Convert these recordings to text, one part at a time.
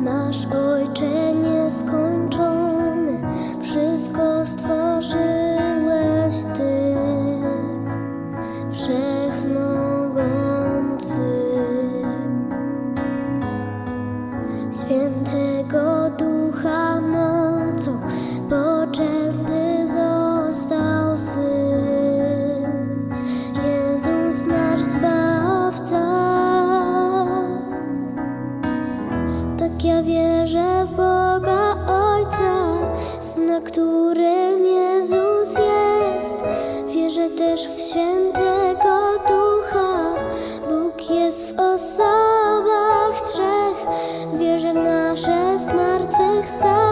Nasz Ojcze nieskończony, wszystko stworzyłeś Ty, Wszechmogący. Świętego Ducha mocą Syna, którym Jezus jest. Wierzę też w świętego Ducha, Bóg jest w osobach trzech. Wierzę w nasze zmartwychwstanie,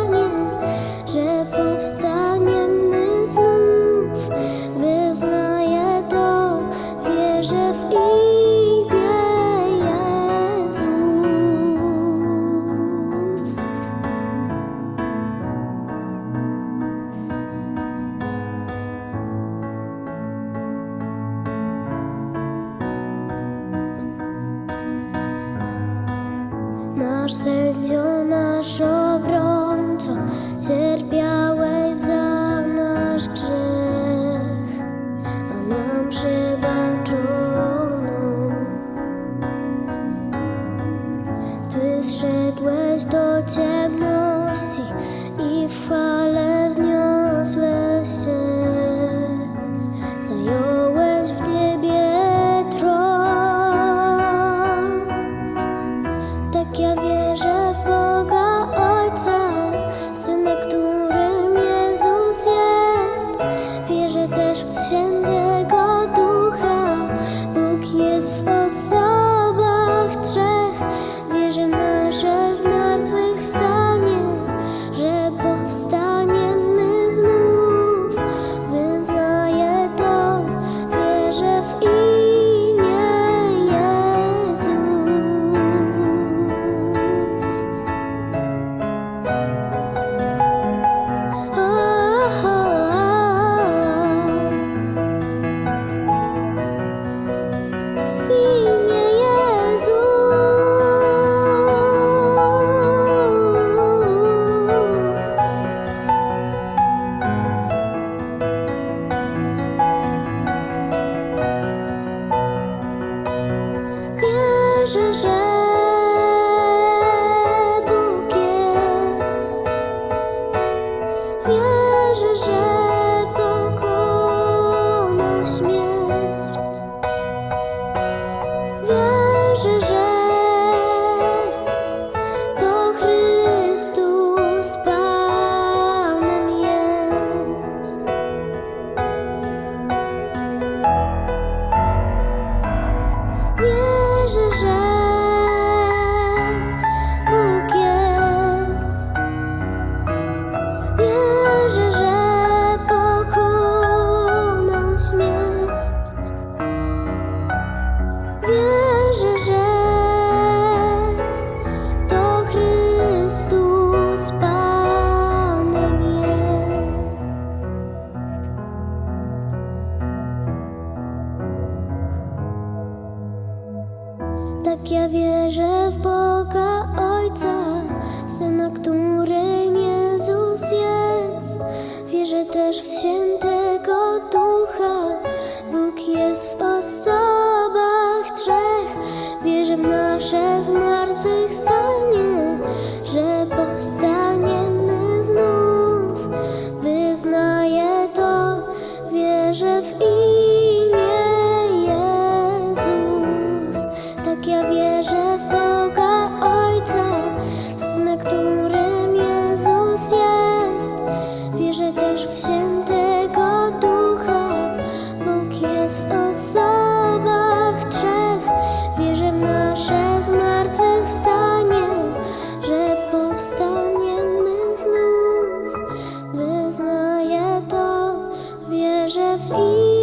Nasz sędzio, nasz obrońco, cierpiałeś za nasz grzech, a nam przebaczono. Ty zszedłeś do ciemności i fale wzniosłeś 深深 przez je vis.